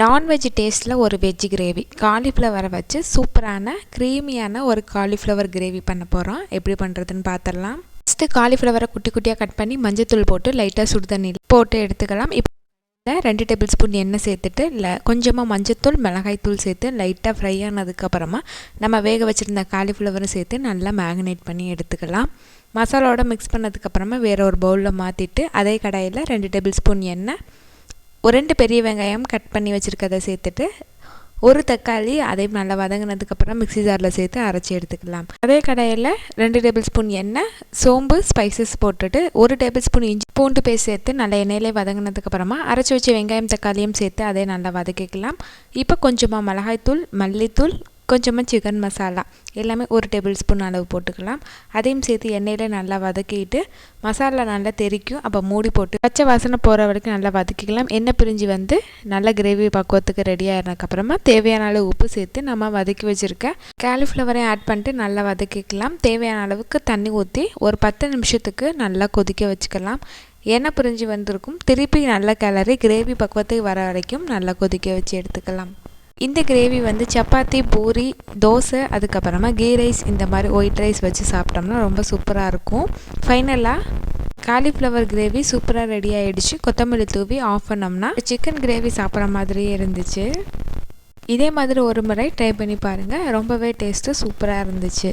Non veg டேஸ்ட்டில் ஒரு veg gravy காலிஃப்ளவரை வச்சு சூப்பரான க்ரீமியான ஒரு காலிஃப்ளவர் கிரேவி பண்ண போகிறோம் எப்படி பண்ணுறதுன்னு பார்த்துடலாம் ஃபஸ்ட்டு காலிஃப்ளவரை குட்டி குட்டியாக கட் பண்ணி மஞ்சத்தூள் போட்டு லைட்டாக சுடு தண்ணி போட்டு எடுத்துக்கலாம். இப்போ ரெண்டு டேபிள் ஸ்பூன் எண்ணெய் சேர்த்துட்டு இல்லை கொஞ்சமாக மஞ்சத்தூள் மிளகாய்த்தூள் சேர்த்து லைட்டாக ஃப்ரை ஆனதுக்கப்புறமா நம்ம வேக வச்சுருந்த காலிஃப்ளவரும் சேர்த்து நல்லா மேக்னேட் பண்ணி எடுத்துக்கலாம். மசாலாவோட மிக்ஸ் பண்ணதுக்கப்புறமா வேறு ஒரு பவுலில் மாற்றிட்டு அதே கடாயில் ரெண்டு டேபிள் ஸ்பூன் எண்ணெய் ஒரு ரெண்டு பெரிய வெங்காயம் கட் பண்ணி வச்சுருக்கதை சேர்த்துட்டு ஒரு தக்காளி அதையும் நல்லா வதங்கினதுக்கப்புறம் மிக்ஸி ஜாரில் சேர்த்து அரைச்சி எடுத்துக்கலாம். அதே கடையில் ரெண்டு டேபிள் ஸ்பூன் எண்ணெய் சோம்பு ஸ்பைசஸ் போட்டுட்டு ஒரு டேபிள் ஸ்பூன் இஞ்சி பூண்டு பேஸ்ட் சேர்த்து நல்லா எண்ணெயிலே வதங்கினதுக்கப்புறமா அரைச்சி வச்ச வெங்காயம் தக்காளியும் சேர்த்து அதை நல்லா வதக்கிக்கலாம். இப்போ கொஞ்சமாக மிளகாய்த்தூள் மல்லித்தூள் கொஞ்சமாக சிக்கன் மசாலா எல்லாமே ஒரு டேபிள் ஸ்பூன் அளவு போட்டுக்கலாம். அதையும் சேர்த்து எண்ணெயில் நல்லா வதக்கிட்டு மசாலா நல்லா தெரிக்கும். அப்போ மூடி போட்டு பச்சை வாசனை போகிற வரைக்கும் நல்லா வதக்கிக்கலாம். எண்ணெய் பிரிஞ்சு வந்து நல்லா கிரேவி பக்குவத்துக்கு ரெடி ஆகினதுக்கப்புறமா தேவையான அளவு உப்பு சேர்த்து நம்ம வதக்கி வச்சுருக்க காலிஃப்ளவரையும் ஆட் பண்ணிட்டு நல்லா வதக்கிக்கலாம். தேவையான அளவுக்கு தண்ணி ஊற்றி ஒரு பத்து நிமிஷத்துக்கு நல்லா கொதிக்க வச்சுக்கலாம். எண்ணெய் பிரிஞ்சு வந்திருக்கும். திருப்பி நல்லா கிளறி கிரேவி பக்குவத்துக்கு வர வரைக்கும் நல்லா கொதிக்க வச்சு எடுத்துக்கலாம். இந்த கிரேவி வந்து சப்பாத்தி பூரி தோசை அதுக்கப்புறமா கீ ரைஸ் இந்த மாதிரி ஒயிட் ரைஸ் வச்சு சாப்பிட்டோம்னா ரொம்ப சூப்பராக இருக்கும். ஃபைனலாக காலிஃப்ளவர் கிரேவி சூப்பராக ரெடி ஆகிடுச்சு கொத்தமல்லி தூவி ஆஃப் பண்ணோம்னா சிக்கன் கிரேவி சாப்பிட்ற மாதிரியே இருந்துச்சு. இதே மாதிரி ஒரு முறை ட்ரை பண்ணி பாருங்கள் ரொம்பவே டேஸ்ட்டு சூப்பராக இருந்துச்சு.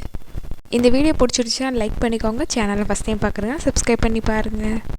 இந்த வீடியோ பிடிச்சிருச்சுன்னா லைக் பண்ணிக்கோங்க. சேனலை ஃபஸ்ட் டைம் பார்க்குறேங்க சப்ஸ்கிரைப் பண்ணி பாருங்கள்